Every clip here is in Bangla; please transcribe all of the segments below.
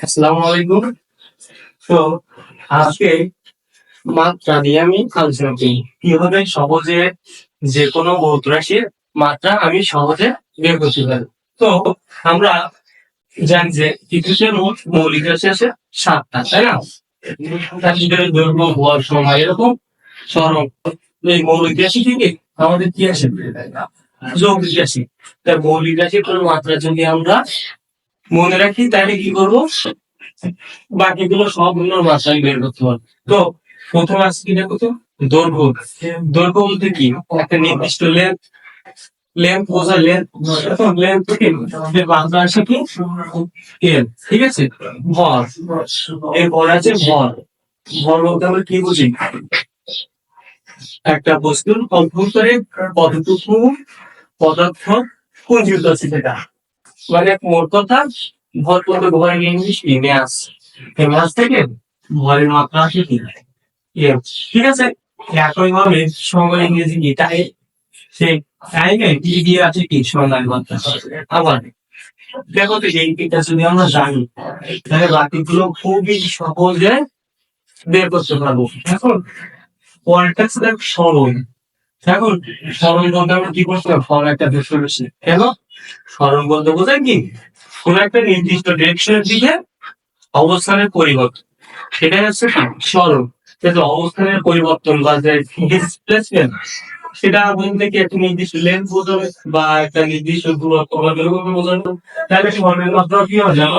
আসসালামু তো, আজকে মাত্রা দিয়ে আমি আলোচনা করি। কীভাবে সহজে যে কোনো ভৌত রাশির মাত্রা আমি সহজে বের করতে পারি? তো, আমরা জানি যে পৃথিবীতে মোট মৌলিক রাশি আছে সাতটা, তাই না? দৈর্ঘ্য ভর সময় এরকম। সরম এই মৌলিক রাশি থেকে আমাদের কি যৌগিক রাশি। তাই মৌলিক রাশির কোনো মাত্রা যদি আমরা মনে রাখি, তাহলে কি করব? বাকিগুলো সবগুলোর মাত্রায় বের করতে পারব তো, প্রথম আছে কি দেখো তো দৈর্ঘ্য। দৈর্ঘ্য বলতে কি? একটা নির্দিষ্ট লেন্থ লেন্থ বোঝা লেন্থ বাংলা কি? ঠিক আছে? এরপর আছে বলতে আমরা কি বুঝি? একটা বস্তুর অভ্যন্তরে কতটুকু পদার্থ পুঞ্জীভূত আছে সেটা। মানে মোট কথা ভর কত ভরের ইংলিশ কি ম্যাস এই ম্যাস থেকে ভরের মাত্রা আসে ইয়ে, ঠিক আছে? একই ভাবে সময় ইংরেজি কি দিয়ে আছে কি সময় দেখো তো এই যদি আমরা জানি তাহলে বাকিগুলো খুবই সহজে বের করতে পারব। এখন দেখো এখন কি করতে হবে ফল একটা বের করেছি কেন? সরল বলতে বোঝায় কি? কোন একটা নির্দিষ্ট ডিরেকশনের দিকে অবস্থানের পরিবর্তন। সেটাই হচ্ছে সরল কিন্তু অবস্থানের পরিবর্তন বা যে ডিসপ্লেসমেন্ট সেটা বলতে কি একটা নির্দিষ্ট লেন্থ বোঝাবে বা একটা নির্দিষ্ট দূরত্ব বা এরকম বোঝাবে। তাহলে সরলের মাত্রা কি হবে জানো?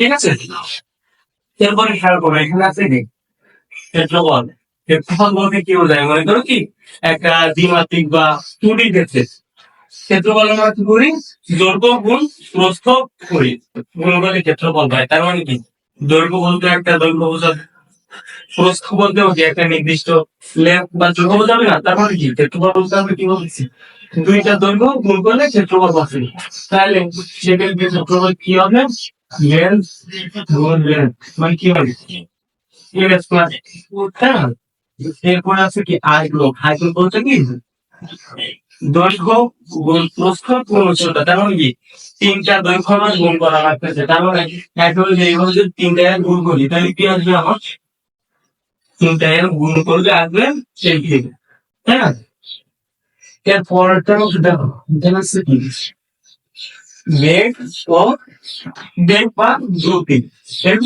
ঠিক আছে? এরপরে খেয়াল করো, এখানে আছে কি? ক্ষেত্রফল। ক্ষেত্রফল বলতে কি বোঝায়? মনে করো কি? একটা দ্বিমাত্রিক বা টুডি ক্ষেত্রে। ক্ষেত্রফল আমরা কি করি? দৈর্ঘ্য গুণ প্রস্থ করি। গুণ ক্ষেত্রফল পাই? তার মানে কি? দৈর্ঘ্য বলতে একটা দৈর্ঘ্য বোঝাবে প্রস্থ বলতে কি? একটা নির্দিষ্ট লেন্থ বা দৈর্ঘ্য বোঝাবে না? তার মানে কি? ক্ষেত্রফল বলতে আমরা কি বলছি? দুইটা দৈর্ঘ্য গুণ করলে ক্ষেত্রফল পাচ্ছি। তাহলে সেক্ষেত্রে ক্ষেত্রফল কি হবে? লেন্থ গুণ লেন্থ মানে কি হবে? স্কয়ার হ্যাঁ? এরপর আছে কি? আয়গ্লোব আয়গ্লোব বলতে কি? দৈর্ঘ্য গুণ প্রস্থ গুণ উচ্চতা তার মানে কি? তিনটা দৈর্ঘ্য আমার গুণ করা লাগতেছে। তার মানে যে এইভাবে যদি তিনটা এর গুণ করি, তাহলে কি আসবে আমার? তিনটা এর গুণ করলে আসবে সেই কি তাই না? এর পরেরটা হচ্ছে দেখো, এখানে আছে কি? বেগ ও বেগ বা দ্রুতি এর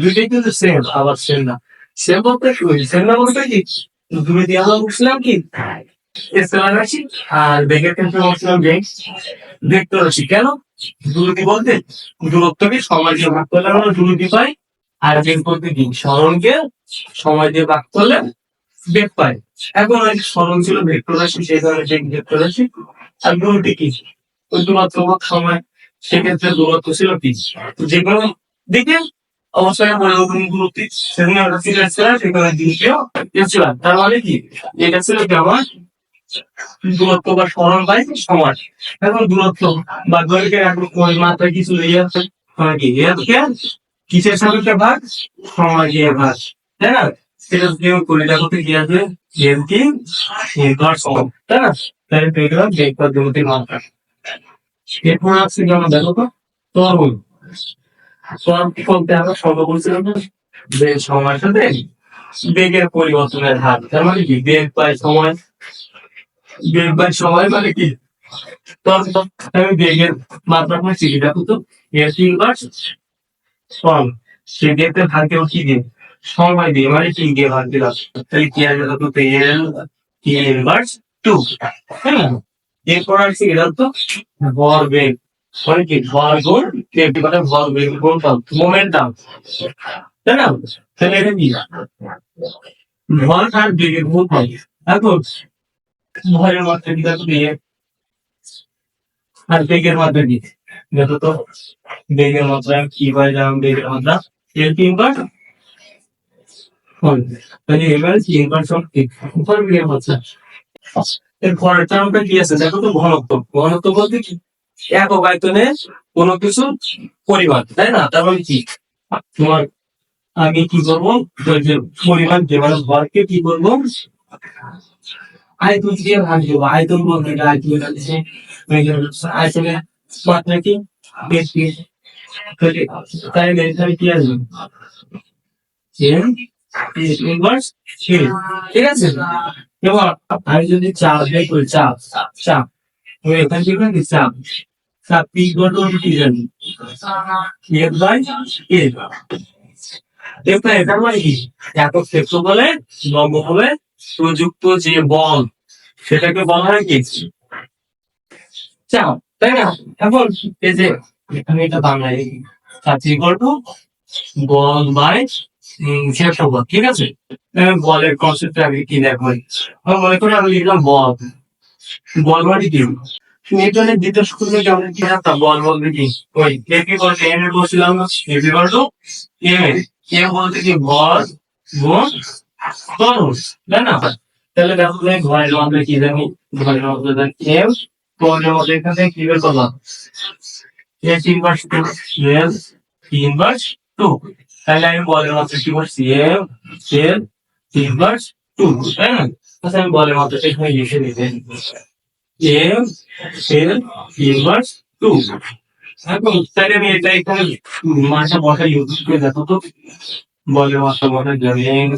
দুইটাই কিন্তু সেম আবার সেম না। সেম বলতে সেম না বলতে কি? তুমি দিয়ে বুঝলাম কি? স্কেলার রাশি আর বেগের ক্ষেত্রে বলছিলাম বেগ ভেক্টর রাশি কেন? দূরত্ব বলতে দূরত্বকে সময় দিয়ে ভাগ করলে আমরা দূরত্ব পাই, আর বেগ বলতে কি স্মরণকে সময় দিয়ে ভাগ করলে বেগ পাই। এখন ওই স্মরণ ছিল ভেক্টর রাশি সেই কারণে বেগ ভেক্টর রাশি আর দূরত্ব কি? ওই দূরত্ব সময়, সেক্ষেত্রে দূরত্ব ছিল কি? যে কোনো দিকে অবশ্যই পরিবর্তন দূরত্ব সেখানে সেখানে স্কেলার তার মানে কি? এটা ছিল কি আমার দূরত্ব বা সরণ পাই সমান এখন দূরত্ব বা দৈর্ঘ্যের ওই মাত্রা কিছু ইয়ে আছে কি? কিসের সাপেক্ষে ভাগ? ভাগ। তাই না? দেখো তো বলতে যে সময়ের সাথে বেগের পরিবর্তনের হার। তার মানে কি? বেগ পায় সময় বেগ বাই সময় মানে কি? আমি বেগের মাত্রা করে চিঠি দেখো তো, এর ইনভার্স সম সে। দেখতে ভাগে কি দিয়ে সময় দিয়ে মানে কি দিয়ে ভাগ দিলাম তাহলে কি আসবে তো, এল, কি টু। হ্যাঁ? এরপর কি দেখো তো, ভর বেগ। মানে কি, ভর গুণ বেগ মানে ভর বেগ গুণ মোমেন্টাম তাই না? তাহলে এটা কি? ভর আর বেগের গুণ এখন ভয়ের দেখো দিয়ে। আর বেগের কি দেখো তো, বেগের মাত্রা কি হয় যেমন বেগের মাত্রা তিন বার তাহলে এবার সব উপর এর কি আছে? দেখো তো, ঘনত্ব। ঘনত্ব বলতে কি? একক আয়তনে কোনো কিছু পরিমাণ, তাই না? তার মানে কি? তোমার আমি কি করব? পরিমাণ যে ভরকে কি করব? আয়তন দিয়ে ভাগ দেবো আয়তন বলতে এটা আয়তন আয়তনে মাত্রা কি? তাই এখানে কি আসবে? এবার যদি চাপ চাপ চাপ চাপ। চাপ? মানে কি? বলে লম্ব হবে প্রযুক্ত যে বল, সেটাকে বলা হয় কি তাই না? এখন এই যে এখানে এটা বাংলায় চাকরি করব বল বাই ক্ষেত্রফল ঠিক আছে? বলের কনসেপ্ট আগে কি দেখো আমার মনে করি আমি লিখলাম বল। বল মানে কি? নিউটনের দ্বিতীয় সূত্রে কেমন কি জানতাম? বল বলতে কি? ওই এপি বলতে এম এর বলছিলাম এপি বলতো এম এম বলতে কি? বল গুণ তরুণ তাই না? তাহলে দেখো তুমি ঘরের মধ্যে কি জানি ঘরের মধ্যে এম ঘরের মধ্যে এখান কি বের করলাম? S inverse two? S inverse two. তাহলে আমি বলের মধ্যে কি করছি? এম এল ইনভার্স টু, তাই না? আচ্ছা আমি বলের মধ্যে এখানে লিখে দিতে এম এল ইনভার্স টু। এখন তাহলে আমি এটা এখানে মাসে বসা ইউজ করে দেখো তো। মাসে বসা যাবে এম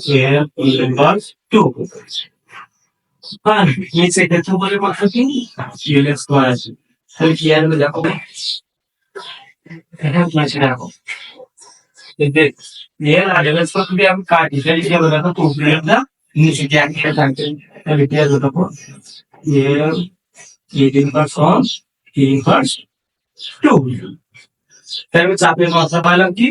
ইনভার্স টু হ্যাঁ নিচে ক্ষেত্র বলের মাসা কি? এল স্কোয়ার আছে তাহলে কি আসবে দেখো? এখানে কি আছে দেখো। আর যদি আমি কাটি তাহলে কি হবে দেখো নিচে কি এক থাকবে তাহলে দেখো L eight inverse one inverse two তাহলে চাপের মাত্রা পাইলাম কি?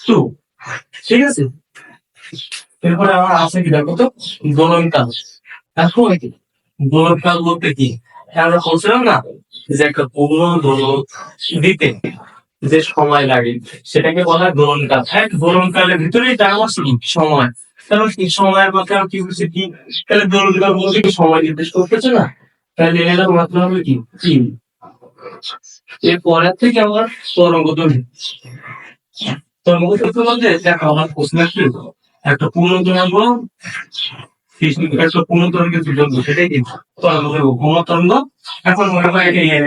টু ঠিক আছে? এরপরে আমার আছে কি দেখো তো? এখন কি? বলতে কি? আমরা না যে একটা দিতে যে সময় লাগে, সেটাকে বলা হয় দোলনকাল এক দোলনকালের ভিতরেই টার্ম আছে সময়। কারণ কি? সময়ের কথা কি বলছে কি? তাহলে দোলনকাল বলতে কি? সময় নির্দেশ করতেছে না? তাহলে এর মাত্র হবে কি? তিন এরপরের থেকে আবার তরঙ্গ দৈর্ঘ্য তরঙ্গ দৈর্ঘ্য বলতে দেখো, আমার প্রশ্ন কি একটা পূর্ণ তরঙ্গ একটা পূর্ণ তরঙ্গের দুজন সেটাই কিন্তু এখন মনে হয় এটা এ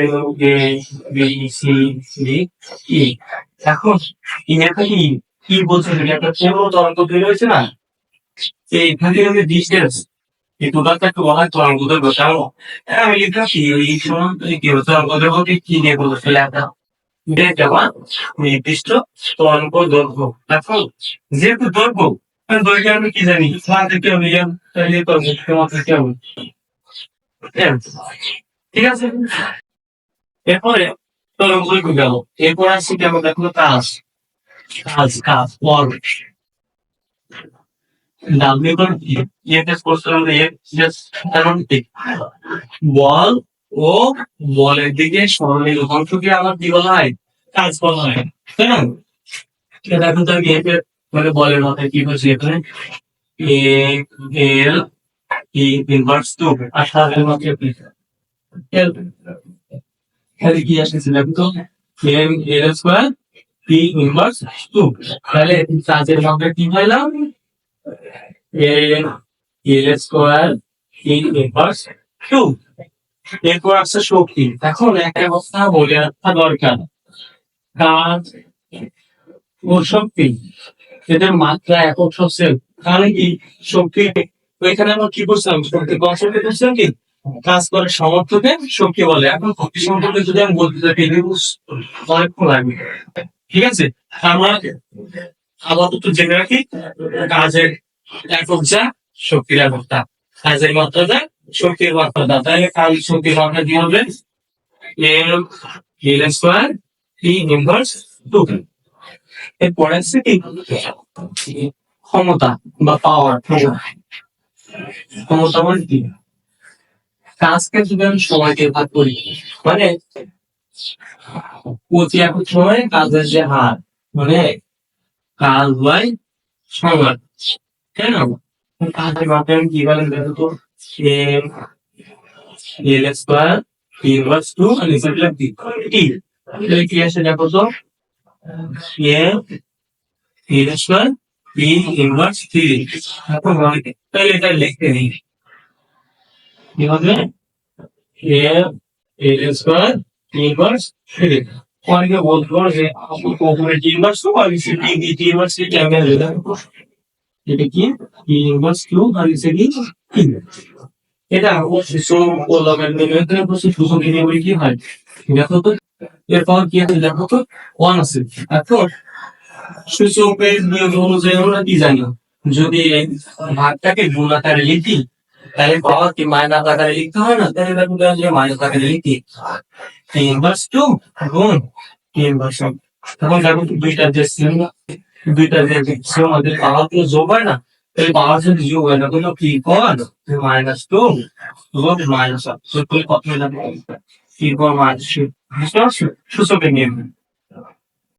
ই এখন কি? কি একটা তৈরি হয়েছে না ডিস্টেন্স এই টোটালটা একটু বলা হয় তরঙ্গ দৈর্ঘ্য কেমন আমি লিখলাম কি এই সময় কি হতো বলতে লেখা এটা আমার নির্দিষ্ট তরঙ্গ দৈর্ঘ্য এখন যেহেতু দৈর্ঘ্য দৈর্ঘ্য আমি কি জানি ওয়ান থেকে আমি এম তাহলে M, ঠিক আছে। এরপরে তরঙ্গ দৈর্ঘ্য গেল। এরপর আসছি কেমন? দেখো কাজ। কাজ কাজ বল ডাব্লিউ কোন ইয়েতে করছিলাম কারণ বল ও বলের দিকে সরণের অংশকে আমার কি বলা হয়? কাজ বলা হয়, তাই না? এটা দেখুন তো আমি মানে বলের মাথায় কি বলছি এখানে? এ এল ই ইনভার্স টু আর সাথে মাত্র এখানে কি আসছে দেখুন তো? M L square P inverse two তাহলে চার্জের মাত্রা কি L square P inverse two এরপর আসছে শক্তি এখন একটা কথা বলে রাখা দরকার। কাজ ও শক্তি এদের মাত্রা একক হচ্ছে তাহলে কি শক্তি? এখানে আমরা কি করছিলাম শক্তি কনসেপ্ট করছিলাম কি? কাজ করে সমর্থকে শক্তি বলে। এখন শক্তি সম্পর্কে যদি আমি বলতে চাই অনেকক্ষণ লাগবে। ঠিক আছে? আমরা আপাতত জেনে রাখি, কাজের একক যা, শক্তির এককটা কাজের মাত্রা যা, শক্তির মাত্রা দা তাহলে কাজ শক্তির মাত্রা কি হবে? M L square T inverse two এরপরে আছে কি ক্ষমতা বা পাওয়ার ক্ষমতা মানে কি? কাজকে যদি আমি সময়কে ভাগ করি মানে প্রতি একক সময় কাজের যে হার মানে কাজ বাই সময় তাই না মাত্রা আমি কি বলেন দেখো তো। M L square inverse two আর নিচে দিলাম টি টি তাহলে কি? আসে দেখো তো? M L square P inverse three তাহলে এটা লিখতে নেই। কি হবে? A A square inverse three অনেকে পারো যে কখনো টি ইনভার্স টু আর ইসে টি বি টি ইনভার্স কি কেমন হলো এটা কি? টি ইনভার্স টু আর ইসে কি এটা সো বললাম মেথডে বসে শুধু নিয়ে বলি কি হয়? দেখো তো, এরপর কি আছে দেখো তো? ওয়ান আছে। সূচকের নিয়ম অনুযায়ী আমরা কি যদি এই ভাগটাকে গুণ লিখি তাহলে পাওয়ার কি মাইনাস আকারে লিখতে হয় না তাহলে দেখো তো যে মাইনাস আকারে লিখি ইনভার্স টু গুণ ইনভার্স তখন দেখো তো দুইটা যে সেম দুইটা যে সেম আমাদের পাওয়ার তো যোগ হয় না তাহলে পাওয়ার যদি যোগ হয় না কোনো কি কর মাইনাস টু যোগ মাইনাস যোগ করলে কত হয়ে যাবে কি কর মাইনাস বুঝতে পারছ সূচকের নিয়ম